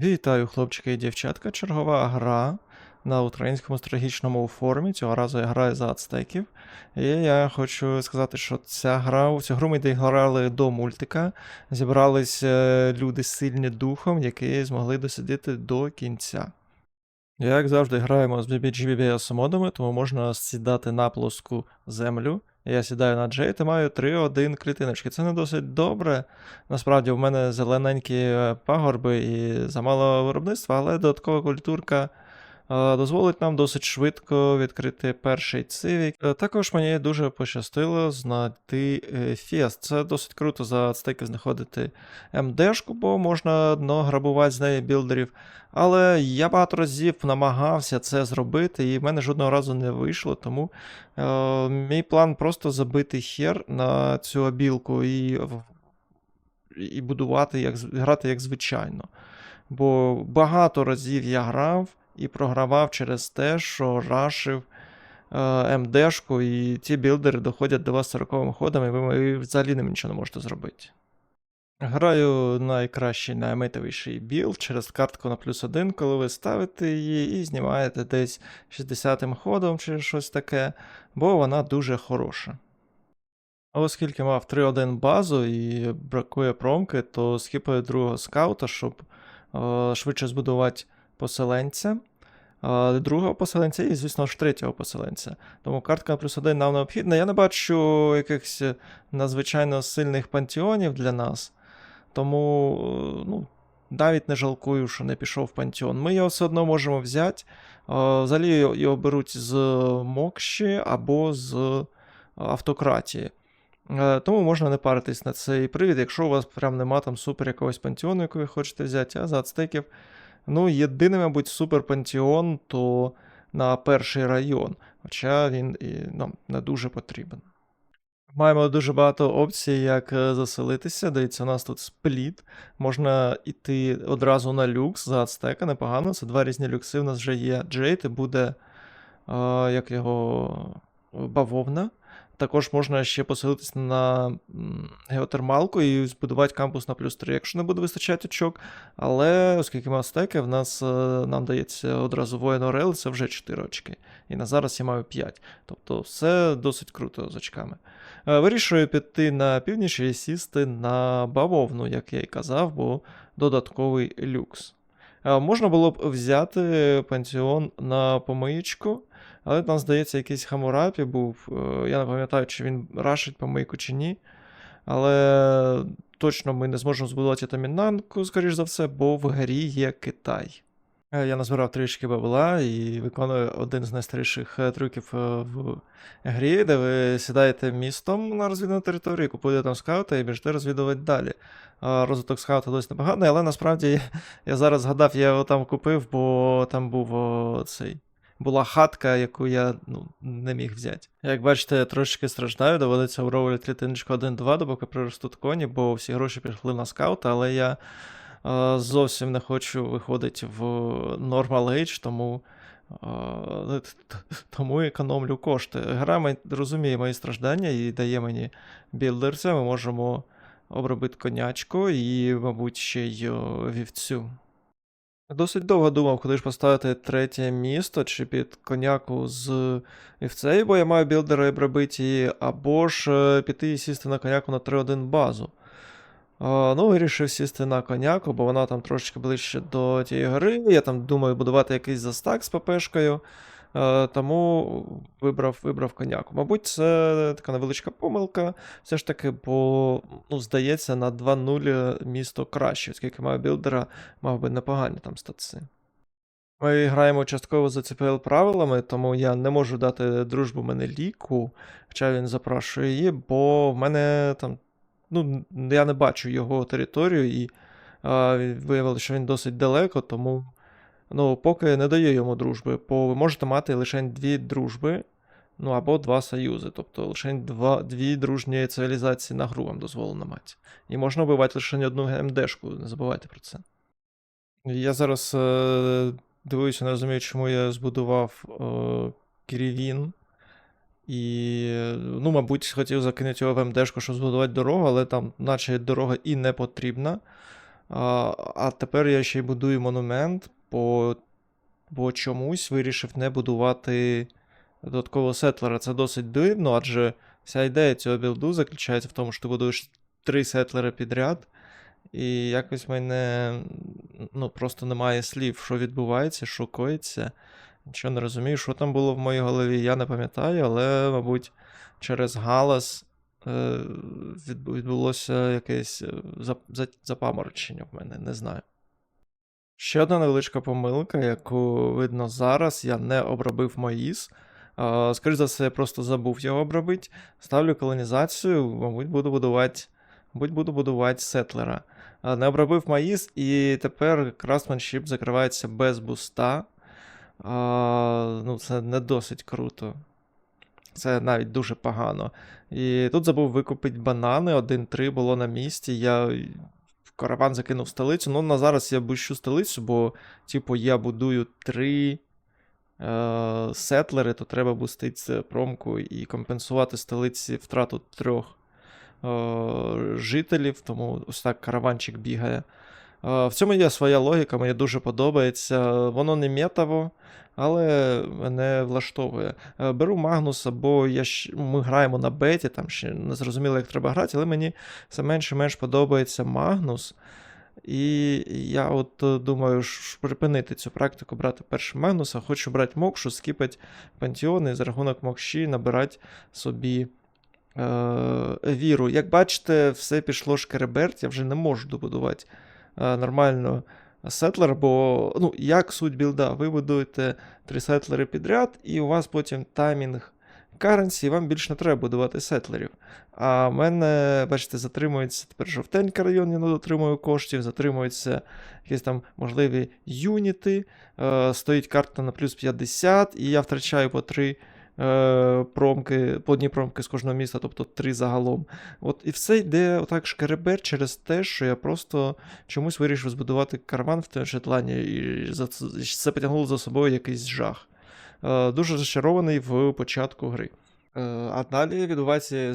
Вітаю, хлопчики і дівчатка. Чергова гра на українському стратегічному форумі. Цього разу я граю за ацтеків. І я хочу сказати, що ця гра, у цю гру ми грали до мультика. Зібрались е, люди сильні духом, які змогли досидіти до кінця. Як завжди, граємо з BBGBBS модами, тому можна сідати на плоску землю. Я сідаю на Джейт і маю 3-1 клітиночки. Це не досить добре. Насправді, в мене зелененькі е, пагорби і замало виробництва, але додаткова культурка дозволить нам досить швидко відкрити перший цивік. Е, Також мені дуже пощастило знайти фест. Це досить круто за ацтеків знаходити МДшку, бо можна одно грабувати з неї білдерів. Але я багато разів намагався це зробити, і в мене жодного разу не вийшло, тому е, мій план просто забити хер на цю обілку і, і будувати, як, грати як звичайно. Бо багато разів я грав і програвав через те, що рашив е, МДшку, і ті білдери доходять до вас 40 ходом, і ви, ви взагалі ним нічого не можете зробити. Граю найкращий, наймитовіший білд через картку на плюс один, коли ви ставите її і знімаєте десь 60-м ходом чи щось таке, бо вона дуже хороша. Оскільки мав 3-1 базу і бракує промки, то скіпаю другого скаута, щоб е, швидше збудувати поселенця. е, Другого поселенця і, звісно ж, третього поселенця. Тому картка плюс один нам необхідна. Я не бачу якихось е, надзвичайно сильних пантеонів для нас. Тому е, ну, навіть не жалкую, що не пішов пантеон. Ми його все одно можемо взяти. Е, Взагалі його беруть з Мокші або з автократії. Е, Тому можна не паритись на цей привід, якщо у вас прям нема там супер якогось пантеону, який ви хочете взяти, а за ацтеків. Ну, єдиний, мабуть, супер пантеон, то на перший район. Хоча він і нам не дуже потрібен. Маємо дуже багато опцій, як е, заселитися. Дивіться, у нас тут спліт. Можна йти одразу на люкс за ацтека, непогано. Це два різні люкси. У нас вже є Джейт і буде е, як його бавовна. Також можна ще поселитися на геотермалку і збудувати кампус на плюс 3, якщо не буде вистачати очок. Але оскільки ми астеки, в нас е, нам дається одразу воїн Орел, це вже 4 очки. І на зараз я маю 5. Тобто все досить круто з очками. Е, Вирішую піти на північ і сісти на бавовну, як я й казав, бо додатковий люкс. Е, Можна було б взяти пансіон на помиєчку, але там, здається, якийсь Хамурапі був. е, Я не пам'ятаю, чи він рашить помийку чи ні. Але точно ми не зможемо збудувати тамінанку, скоріш за все, бо в грі є Китай. Е, Я назбирав трішки бабла і виконую один з найстаріших е, трюків в грі, де ви сідаєте містом на розвідну територію, купуєте там скаута і біжите розвідувати далі. Розвиток скаута досить непоганий, але насправді я зараз згадав, я його там купив, бо там був цей. Була хатка, яку я ну, не міг взяти. Як бачите, я трошечки страждаю, доводиться вровувати клітиночку 1-2, допоки приростуть коні, бо всі гроші пішли на скаута, але я е, зовсім не хочу виходити в Normal Age, тому, е, тому економлю кошти. Гра розуміє мої страждання і дає мені білдерця. Ми можемо обробити конячку і, мабуть, ще й вівцю. Досить довго думав, куди ж поставити третє місто, чи під коняку з вівцею, бо я маю білдера і пробити або ж е, піти і сісти на коняку на 3-1 базу. Ну, вирішив сісти на коняку, бо вона там трошечки ближче до тієї гори. Я там думаю будувати якийсь застак з ППшкою. Е, тому вибрав, вибрав коняку. Мабуть, це така невеличка помилка. Все ж таки, бо, ну, здається, на 2-0 місто краще, оскільки маю білдера, мав би непогані там статси. Ми граємо частково за CPL правилами, тому я не можу дати дружбу мене ліку, хоча він запрошує її, бо в мене там. Ну, я не бачу його територію, і а, виявилося, що він досить далеко, тому ну, поки не даю йому дружби, бо ви можете мати лише дві дружби, ну або два союзи. Тобто лише два, дві дружні цивілізації на гру вам дозволено мати. І можна вбивати лише одну МДшку, не забувайте про це. Я зараз е, дивуюся, не розумію, чому я збудував е, Кірівін. І, ну, мабуть, хотів закинути його в МДшку, щоб збудувати дорогу, але там, наче дорога і не потрібна. А, а тепер я ще й будую монумент, бо, бо чомусь вирішив не будувати додаткового сетлера. Це досить дивно, адже вся ідея цього білду заключається в тому, що ти будуєш три сетлери підряд. І якось в мене ну, просто немає слів, що відбувається, що коїться. Нічого не розумію, що там було в моїй голові, я не пам'ятаю, але, мабуть, через галас е, відбулося якесь е, зап- за- запаморочення в мене, не знаю. Ще одна невеличка помилка, яку видно зараз, я не обробив маїс. А, Скоріше за все, я просто забув його обробити. Ставлю колонізацію, мабуть, буду будувати, мабуть, буду будувати сетлера. Не обробив маїс, і тепер красменшіп закривається без буста. Ну, це не досить круто. Це навіть дуже погано. І тут забув викупити банани, 1-3 було на місці. Я караван закинув столицю. Ну, на зараз я бущу столицю, бо, типу, я будую три е- сетлери, то треба бустити промку і компенсувати столиці втрату трьох е- жителів, тому ось так караванчик бігає. В цьому є своя логіка, мені дуже подобається. Воно не метаво, але мене влаштовує. Е, Беру Магнуса, бо я ж, ми граємо на беті, там ще не зрозуміло, як треба грати, але мені все менше і менш подобається Магнус. І я от е, думаю, припинити цю практику, брати першим Магнуса. Хочу брати Мокшу, скіпати пантеони і за рахунок Мокші набирати собі е, віру. Як бачите, все пішло шкереберть, я вже не можу добудувати нормально сетлер, бо ну, як суть білда, ви будуєте три сетлери підряд, і у вас потім таймінг currency, вам більше не треба будувати сетлерів. А в мене, бачите, затримується тепер жовтенький район, я не дотримую коштів, затримуються якісь там можливі юніти, стоїть карта на плюс 50, і я втрачаю по 3 е, промки, по одній промки з кожного міста, тобто 3 загалом. От і все йде отак шкеребер через те, що я просто чомусь вирішив збудувати караван в Теншетлані, і це, потягнуло за собою якийсь жах. Е, дуже зачарований в початку гри. Е, а далі відбувається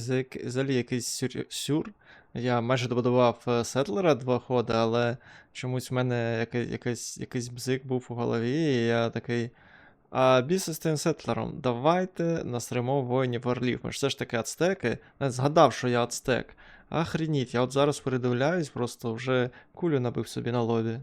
взагалі якийсь сюр. сюр. Я майже добудував е, сетлера два ходи, але чомусь в мене якийсь, якийсь бзик був у голові, і я такий. А біси з тим сетлером, давайте насремо воїнів орлів. Ми ж все ж таки ацтеки. Навіть згадав, що я ацтек. Ахреніть, я от зараз передивляюсь, просто вже кулю набив собі на лобі.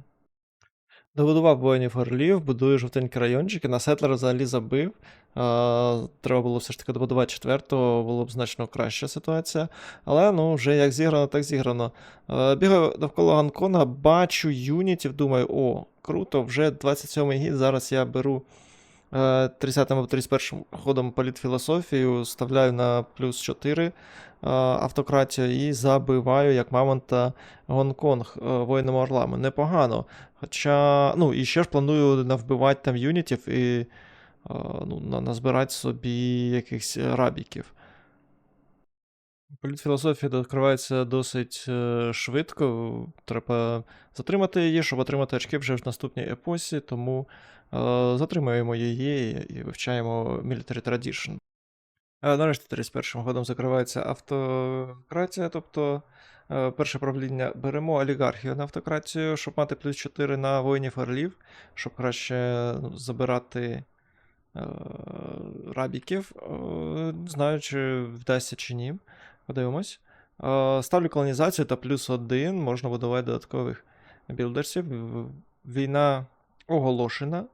Добудував воїнів орлів, будую жовтенькі райончики, на сетлера взагалі забив. А, треба було все ж таки добудувати четвертого, було б значно краща ситуація. Але ну, вже як зіграно, так зіграно. А, бігаю навколо Гонконга, бачу юнітів, думаю, о, круто, вже 27-й гід, зараз я беру 30 або 31 ходом політфілософію, ставляю на плюс 4 е, автократію і забиваю, як мамонта, Гонконг е, воїнами орлами. Непогано. Хоча, ну, і ще ж планую навбивати там юнітів і е, ну, назбирати собі якихось рабіків. Політфілософія відкривається досить е, швидко. Треба затримати її, щоб отримати очки вже в наступній епосі, тому е, затримуємо її і- вивчаємо Military Tradition. Е, Нарешті 31-м годом закривається автократія, тобто перше правління беремо олігархію на автократію, щоб мати плюс 4 на воїнів орлів, щоб краще ну, забирати рабіків. Не знаю, чи вдасться чи ні. Подивимось. Е, Ставлю колонізацію та плюс 1, можна будувати додаткових білдерсів. Війна оголошена.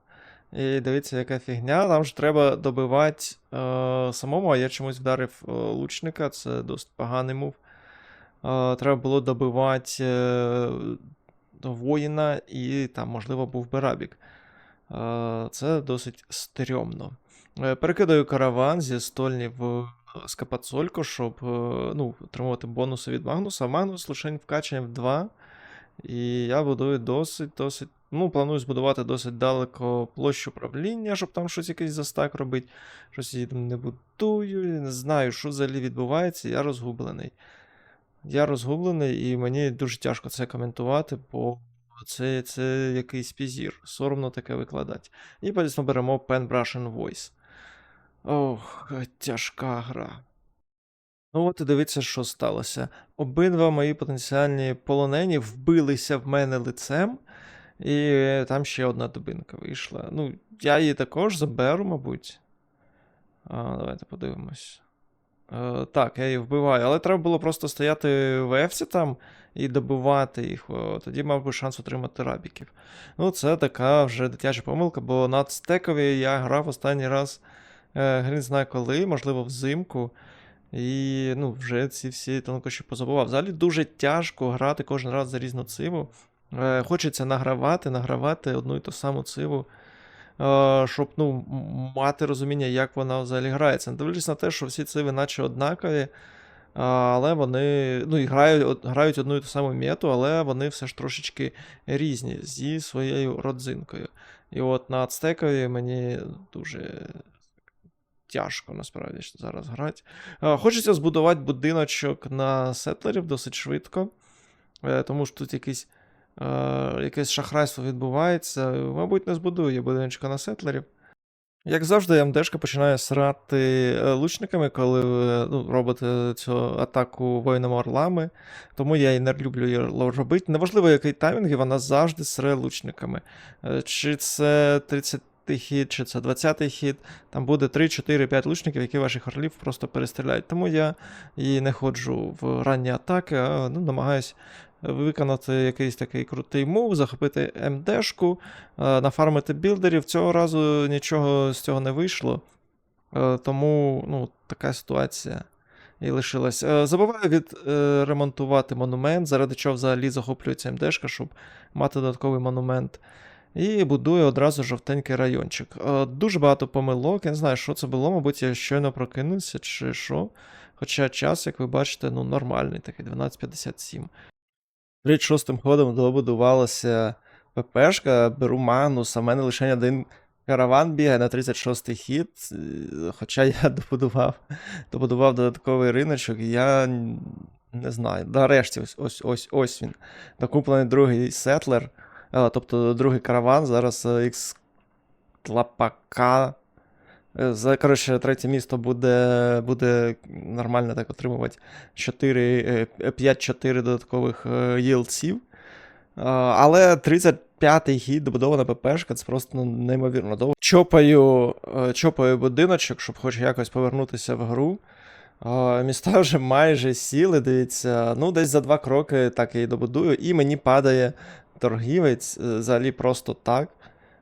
І дивіться, яка фігня. Нам ж треба добивати е, самому, а я чомусь вдарив е, лучника, це досить поганий мув. Е, треба було добивати е, воїна, і там, можливо, був би рабік. Е, це досить стрьомно. Е, перекидаю караван зі стольні в Скапацолько, щоб е, ну, отримувати бонуси від Магнуса. Магнус лише вкачаний в 2. І я будую досить, досить. Ну, планую збудувати досить далеко площу правління, щоб там щось якийсь застак робити. Щось я там не будую. Не знаю, що взагалі відбувається, я розгублений. Я розгублений, і мені дуже тяжко це коментувати, бо це, це якийсь пізір. Соромно таке викладати. І потім беремо Pen Brush and Voice. Ох, тяжка гра. Ну от і дивіться, що сталося. Обидва мої потенціальні полонені вбилися в мене лицем, і там ще одна дубинка вийшла. Ну, я її також заберу, мабуть. А, давайте подивимось. Е, так, я її вбиваю, але треба було просто стояти в ефсі там і добивати їх. Тоді мав би шанс отримати рабіків. Ну, це така вже дитяча помилка, бо на стекові я грав останній раз, е, хрін знає коли, можливо, взимку. І ну, вже ці всі тонкощі позабував. Взагалі дуже тяжко грати кожен раз за різну циву. Е, хочеться награвати, награвати одну і ту саму циву, е, щоб ну, мати розуміння, як вона взагалі грається. Не дивлячись на те, що всі циви наче однакові, а, але вони ну, і грають, грають одну і ту саму мету, але вони все ж трошечки різні зі своєю родзинкою. І от на ацтекові мені дуже тяжко насправді зараз грати. Е, Хочеться збудувати будиночок на сетлерів досить швидко, е, тому що тут якийсь, е, якесь шахрайство відбувається. Мабуть, не збудую я будиночка на сетлерів. Як завжди, МДшка починає срати лучниками, коли ну, робите цю атаку воїнами орлами. Тому я і не люблю її робити. Неважливо, який таймінг, вона завжди сре лучниками. Чи це 30 хід, чи це 20-й хід, там буде 3, 4, 5 лучників, які ваших орлів просто перестріляють. Тому я і не ходжу в ранні атаки, а ну, намагаюсь виконати якийсь такий крутий мув, захопити МДшку, е, нафармити білдерів. Цього разу нічого з цього не вийшло. Е, Тому ну, така ситуація і лишилась. Е, Забуваю відремонтувати монумент, заради чого взагалі захоплюється МДшка, щоб мати додатковий монумент. І будує одразу жовтенький райончик. Е, Дуже багато помилок. Я не знаю, що це було, мабуть, я щойно прокинувся чи що. Хоча час, як ви бачите, ну нормальний, такий 12.57. 36-м ходом добудувалася ППшка, беру Магнус, а в мене лише один караван бігає на 36-й хід. е, Хоча я добудував, добудував додатковий риночок, і я не знаю. Нарешті, ось ось ось він. Докуплений другий сетлер, тобто другий караван. Зараз X Тлапака. Е, коротше, третє місто буде, буде нормально так отримувати 4, е, 5-4 додаткових е, єлців. Але 35-й гід добудована ППшка, це просто неймовірно довго. Чопаю, е, чопаю будиночок, щоб хоч якось повернутися в гру. Міста вже майже сіли, дивіться. Ну, десь за два кроки так я і добудую, і мені падає торгівець е, взагалі просто так.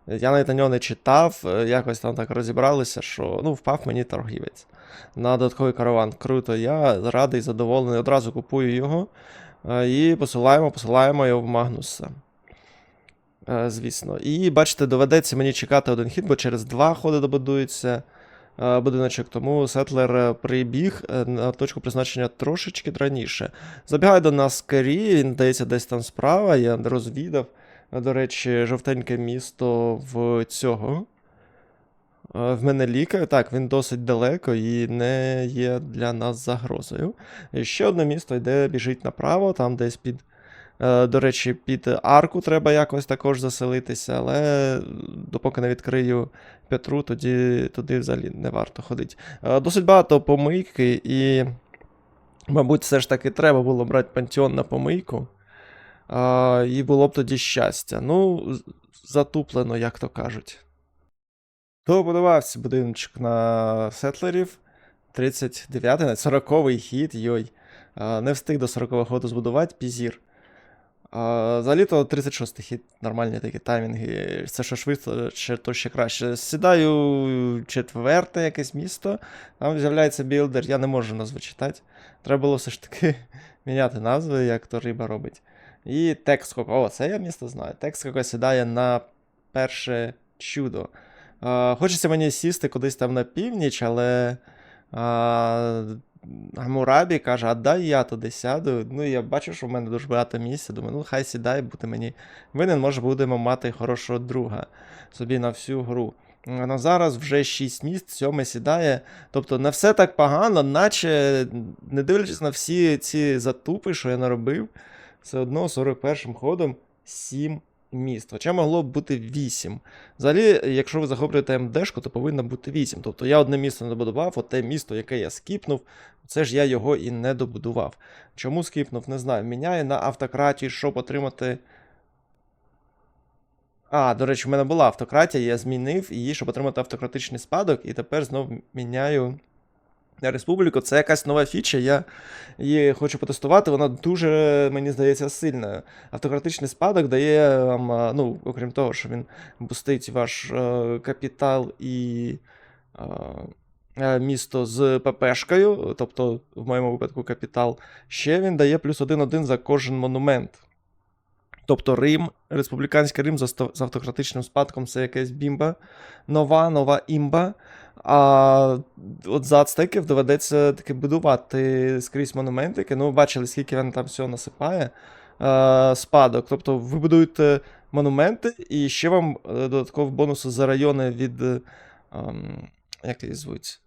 Я навіть на нього не читав, е, якось там так розібралися, що ну, впав мені торгівець на додатковий караван. Круто, я радий, задоволений, одразу купую його е, і посилаємо, посилаємо його в Магнуса. Звісно. І бачите, доведеться мені чекати один хід, бо через два ходи добудується будиночок, тому Сетлер е, прибіг е, на точку призначення трошечки раніше. Забігає до нас Керрі, він здається десь там справа, я розвідав. Е, До речі, жовтеньке місто в цього. е, В мене ліка. Так, він досить далеко і не є для нас загрозою. Ще одне місто йде, біжить направо, там десь під. Е, До речі, під арку треба якось також заселитися, але допоки не відкрию Петру, тоді туди взагалі не варто ходити. Е, Досить багато помийки, і, мабуть, все ж таки треба було брати пантеон на помийку. І було б тоді щастя. Ну, затуплено, як то кажуть. То Добудувався будиночок на сетлерів. 39-й, навіть 40-й хід, йой. Не встиг до 40-го ходу збудувати, пізір. Взагалі-то 36-й хід, нормальні такі таймінги. Це що швидко, ще- то ще краще. Сідаю четверте якесь місто, там з'являється білдер, я не можу назву читати. Треба було все ж таки міняти назви, як то риба робить. І Текскоко, о, це я місто знаю. Текскоко сідає на перше чудо. Хочеться мені сісти кудись там на північ, але Гамурабі каже, а дай я туди сяду. Ну, я бачу, що в мене дуже багато місця. Думаю, ну хай сідай, буде мені винен, може будемо мати хорошого друга собі на всю гру. На зараз вже 6 місць, сьоме сідає. Тобто не все так погано, наче не дивлячись на всі ці затупи, що я наробив, все одно 41-м ходом 7-0. Міст. Хоча могло б бути 8. Взагалі, якщо ви захоплюєте МДшку, то повинно бути 8. Тобто я одне місто не добудував, от те місто, яке я скіпнув, це ж я його і не добудував. Чому скіпнув, не знаю. Міняє на автократію, щоб отримати. А, до речі, в мене була автократія, я змінив її, щоб отримати автократичний спадок, і тепер знов міняю республіку. Це якась нова фіча, я її хочу потестувати, вона дуже, мені здається, сильна. Автократичний спадок дає вам, ну, окрім того, що він бустить ваш е, капітал і. е, е, Місто з ППшкою, тобто в моєму випадку капітал, ще він дає плюс 1-1 за кожен монумент. Тобто Рим, республіканський Рим з автократичним спадком це якась бімба, нова, нова імба. А от за ацтеків доведеться таки будувати скрізь монументики. Ну, ви бачили, скільки він там всього насипає. Е, спадок. Тобто ви будуєте монументи, і ще вам е, додаткові бонуси за райони від. е, як її звуть?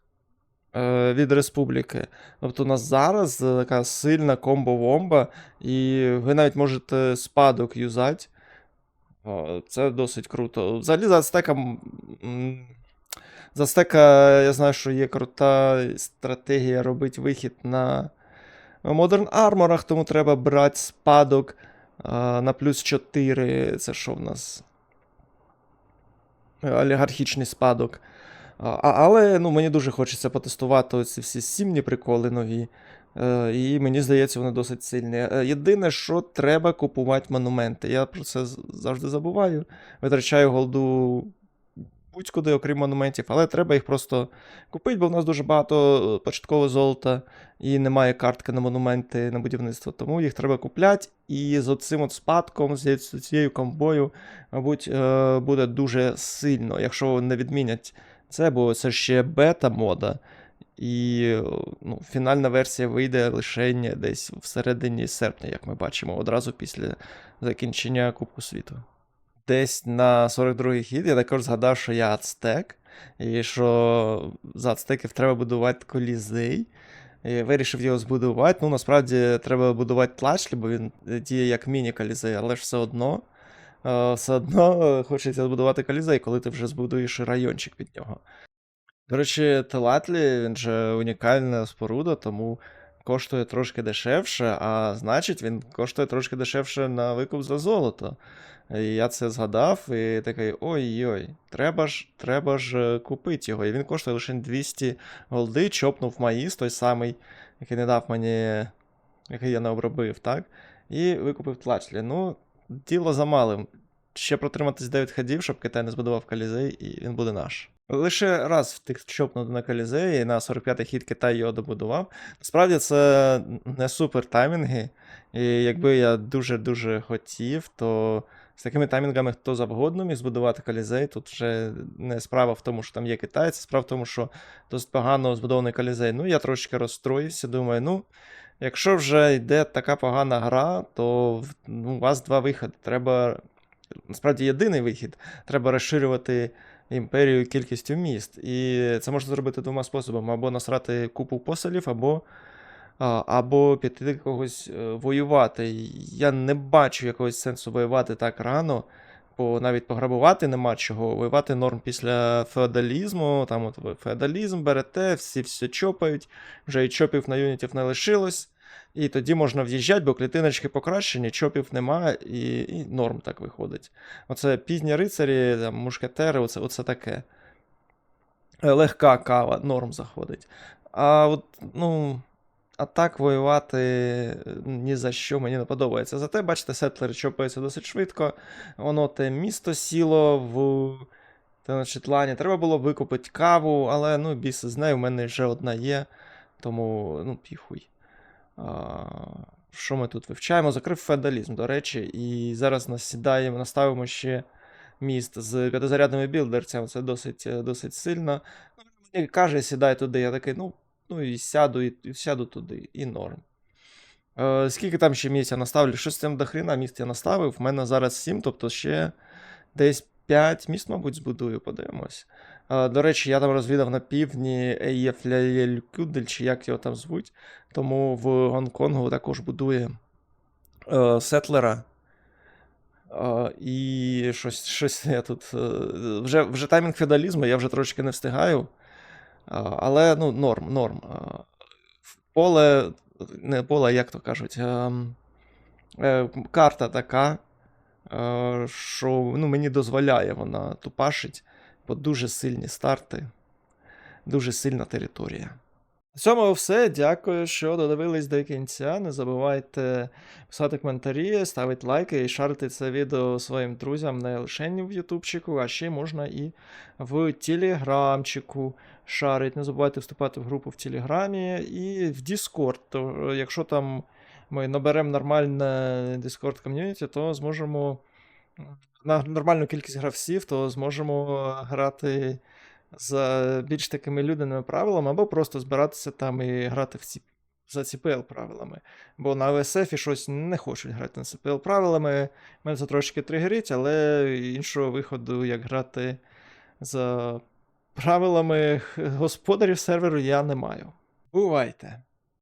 Е, від республіки. Тобто у нас зараз е, така сильна комбо-вомба, і ви навіть можете спадок юзати. Це досить круто. Взагалі за ацтека. За ацтека я знаю, що є крута стратегія робити вихід на Modern Armorах, тому треба брати спадок а, на плюс 4. Це що в нас? Е, Олігархічний спадок. А, але ну, мені дуже хочеться потестувати оці всі сімні приколи нові. Е, і мені здається, вони досить сильні. Е, Єдине, що треба купувати монументи. Я про це завжди забуваю. Витрачаю голду будь-куди, окрім монументів, але треба їх просто купити, бо в нас дуже багато е, початкового золота і немає картки на монументи на будівництво. Тому їх треба купляти. І з оцим от спадком, з цією комбою, мабуть, буде дуже сильно, якщо не відмінять це, бо це ще бета-мода. І ну, фінальна версія вийде лише десь всередині серпня, як ми бачимо, одразу після закінчення Кубку світу. Десь на 42-й хід я також згадав, що я ацтек, і що за ацтеків треба будувати колізей. І вирішив його збудувати. Ну, насправді треба будувати тлачлі, бо він діє як міні-колізей, але ж все одно. Е, Все одно е, хочеться збудувати колізей, коли ти вже збудуєш райончик під нього. До речі, Телатлі, він же унікальна споруда, тому коштує трошки дешевше, а значить, він коштує трошки дешевше на викуп за золото. І я це згадав і такий ой-ой, треба ж, треба ж е, купити його. І він коштує лише 200 голди, чопнув маїс, той самий, який не дав мені, який я не обробив, так? І викупив тлачлі. Ну, діло за малим. Ще протриматись 9 ходів, щоб Китай не збудував колізей, і він буде наш. Лише раз втик чопнути на колізеї, і на 45-й хід Китай його добудував. Насправді це не супер таймінги. І якби я дуже-дуже хотів, то з такими таймінгами хто завгодно міг збудувати колізей. Тут вже не справа в тому, що там є китайці, справа в тому, що досить погано збудований колізей. Ну, я трошки розстроївся, думаю, ну. Якщо вже йде така погана гра, то ну, у вас два виходи. Треба. Насправді єдиний вихід. Треба розширювати імперію кількістю міст. І це можна зробити двома способами: або насрати купу поселів, або, або піти когось е, воювати. Я не бачу якогось сенсу воювати так рано. Бо навіть пограбувати нема чого. Воювати норм після феодалізму. Там от ви феодалізм берете, всі все чопають, вже і чопів на юнітів не лишилось. І тоді можна в'їжджати, бо клітиночки покращені, чопів немає, і, і норм так виходить. Оце пізні рицарі, там, мушкетери, оце, оце таке. Легка кава, норм заходить. А от, ну. А так воювати е, ні за що мені не подобається. Зате, бачите, сетлери чопаються досить швидко. Воно те місто сіло в Теночетлані. Треба було викупити каву, але ну, біс з нею, в мене вже одна є. Тому, ну, піхуй. А, що ми тут вивчаємо? Закрив феодалізм, до речі, і зараз насідаємо, наставимо ще міст з п'ятизарядними білдерцями. Це досить, е, досить сильно. Каже, сідай туди. Я такий, ну, ну і сяду, і, і сяду туди, і норм. Е, скільки там ще місць я наставлю? Щось там до хрена міст я наставив. В мене зараз 7, тобто ще десь 5 міст, мабуть, збудую, подивимось. Е, До речі, я там розвідав на півдні Ейєфляєлькюдель, чи як його там звуть. Тому в Гонконгу також будує е, сетлера. А, і щось, щось я тут. е, Вже, вже таймінг феодалізму, я вже трошки не встигаю. Але ну, норм, норм. Поле, не поле, як то кажуть. ем, е, карта така, е, що ну, мені дозволяє вона тупашить, бо дуже сильні старти, дуже сильна територія. На цьому все. Дякую, що додивились до кінця. Не забувайте писати коментарі, ставити лайки і шарити це відео своїм друзям не лише в Ютубчику, а ще можна і в Телеграмчику шарить. Не забувайте вступати в групу в Телеграмі і в. То, е, якщо там ми наберемо нормальне Discord ком'юніті, то зможемо на нормальну кількість гравців, то зможемо грати за більш такими людяними правилами, або просто збиратися там і грати в ці, за CPL правилами. Бо на ОСФ щось не хочуть грати на CPL правилами. Мене це трошки тригерить, але іншого виходу, як грати за правилами господарів серверу, я не маю. Бувайте!